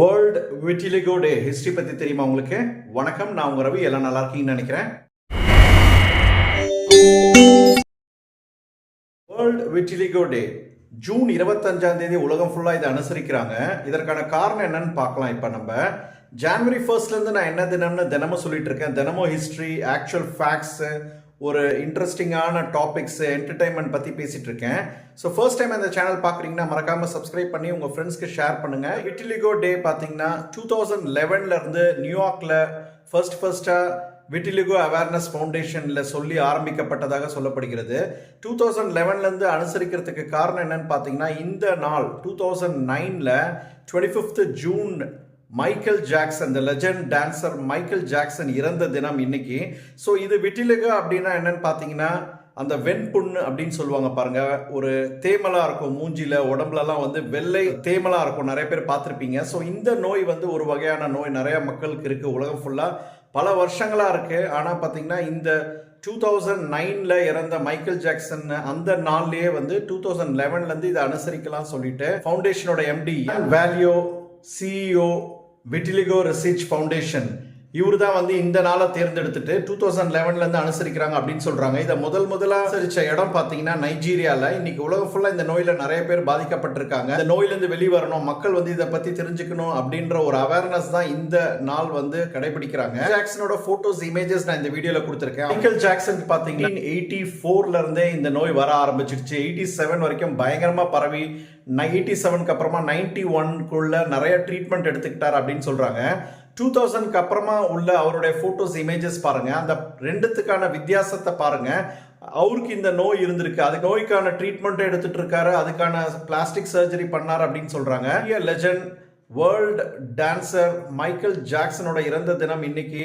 World vitiligo டே history பற்றி தெரியுமா உங்களுக்கு? வணக்கம். நான் உங்க ரவி. எல்லாம் நல்லா இருக்கீங்கன்னு நினைக்கிறேன். வேர்ல்ட் விட்டிலிகோ டே ஜூன் இருபத்தஞ்சாம் தேதி உலகம் ஃபுல்லாக இதை அனுசரிக்கிறாங்க. இதற்கான காரணம் என்னன்னு பார்க்கலாம் இப்போ நம்ம. ஜான்வரி ஃபர்ஸ்ட்லேருந்து நான் என்ன தினம்னு தினமும் சொல்லிட்டு இருக்கேன். தினமும் ஹிஸ்ட்ரி ஆக்சுவல் ஃபேக்ட்ஸு ஒரு இன்ட்ரெஸ்டிங்கான டாபிக்ஸ் என்டர்டைன்மெண்ட் பற்றி பேசிகிட்டு இருக்கேன் ஸோ ஃபர்ஸ்ட் டைம் அந்த சேனல் பார்க்குறீங்கன்னா மறக்காமல் சப்ஸ்கிரைப் பண்ணி உங்கள் ஃப்ரெண்ட்ஸ்க்கு ஷேர் பண்ணுங்கள் விட்டிலிகோ டே பார்த்தீங்கன்னா டூ தௌசண்ட் லெவன்லேருந்து நியூயார்க்கில் ஃபர்ஸ்ட் ஃபர்ஸ்ட்டாக விட்டிலிகோ அவேர்னஸ் ஃபவுண்டேஷனில் சொல்லி ஆரம்பிக்கப்பட்டதாக சொல்லப்படுகிறது. டூ தௌசண்ட் லெவன்லேருந்து அனுசரிக்கிறதுக்கு காரணம் என்னன்னு பார்த்தீங்கன்னா இந்த நாள் டூ தௌசண்ட் நைனில் twenty fifth June Michael Jackson the legend dancer Michael Jackson இறந்த தினம் இன்னைக்கு. ஸோ இது விட்டிலுக அப்படின்னா என்னன்னு பார்த்தீங்கன்னா அந்த வெண்புண்ணு அப்படின்னு சொல்லுவாங்க பாருங்க. ஒரு தேமலா இருக்கும் மூஞ்சில உடம்புலலாம் வந்து வெள்ளை தேமலா இருக்கும். நிறைய பேர் பார்த்துருப்பீங்க. ஸோ இந்த நோய் வந்து ஒரு வகையான நோய். நிறைய மக்களுக்கு இருக்கு உலகம் ஃபுல்லா பல வருஷங்களா இருக்கு. ஆனால் பார்த்தீங்கன்னா இந்த டூ தௌசண்ட் நைனில் இறந்த மைக்கேல் ஜாக்சன் அந்த நாள்லயே வந்து டூ தௌசண்ட் லெவன்லேருந்து இதை அனுசரிக்கலாம் சொல்லிட்டு ஃபவுண்டேஷனோட MD value CEO vitiligo research foundation இவர் தான் வந்து இந்த நாளை தேர்ந்தெடுத்துட்டு டூ தௌசண்ட் லெவன்லேருந்து அனுசரிக்கிறாங்க அப்படின்னு சொல்றாங்க. இதை முதல் முதலாக அனுசரிச்ச இடம் பார்த்தீங்கன்னா நைஜீரியாவில் இன்னைக்கு உலகம் ஃபுல்லாக இந்த நோயில் நிறைய பேர் பாதிக்கப்பட்டிருக்காங்க. இந்த நோயிலேருந்து வெளியே வரணும் மக்கள் வந்து இதை பற்றி தெரிஞ்சுக்கணும் அப்படின்ற ஒரு அவேர்னஸ் தான் இந்த நாள் வந்து கடைபிடிக்கிறாங்க. ஜாக்சனோட ஃபோட்டோஸ் இமேஜஸ் நான் இந்த வீடியோவில் கொடுத்துருக்கேன். மைக்கேல் ஜாக்சன் பார்த்தீங்கன்னா எயிட்டி ஃபோர்ல இருந்தே இந்த நோய் வர ஆரம்பிச்சிருச்சு. எயிட்டி செவன் வரைக்கும் பயங்கரமாக பரவி எயிட்டி செவனுக்கு அப்புறமா நைன்டி ஒன்குள்ள நிறைய ட்ரீட்மெண்ட் எடுத்துக்கிட்டார் அப்படின்னு சொல்றாங்க. டூ தௌசண்ட்க்கு அப்புறமா உள்ள அவருடைய ஃபோட்டோஸ் இமேஜஸ் பாருங்கள் அந்த ரெண்டுத்துக்கான வித்தியாசத்தை பாருங்கள் அவருக்கு இந்த நோய் இருந்திருக்கு. அது நோய்க்கான ட்ரீட்மெண்ட்டை எடுத்துட்டு இருக்காரு. அதுக்கான பிளாஸ்டிக் சர்ஜரி பண்ணார் அப்படின்னு சொல்கிறாங்க லெஜண்ட் வேர்ல்ட் டான்சர் மைக்கேல் ஜாக்சனோட இறந்த தினம் இன்னைக்கு.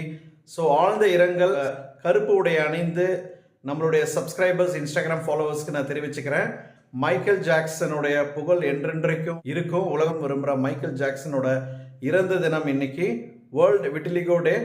ஸோ ஆழ்ந்த இரங்கல் கருப்பு உடை அணிந்து நம்மளுடைய சப்ஸ்கிரைபர்ஸ் இன்ஸ்டாகிராம் ஃபாலோவர்ஸ்க்கு நான் தெரிவிச்சுக்கிறேன். மைக்கேல் ஜாக்சனுடைய புகழ் என்றென்றைக்கும் இருக்கும். உலகம் விரும்புகிற மைக்கேல் ஜாக்சனோட இறந்த தினம் இன்னைக்கு. வேர்ல்ட் விட்டிலிகோ டே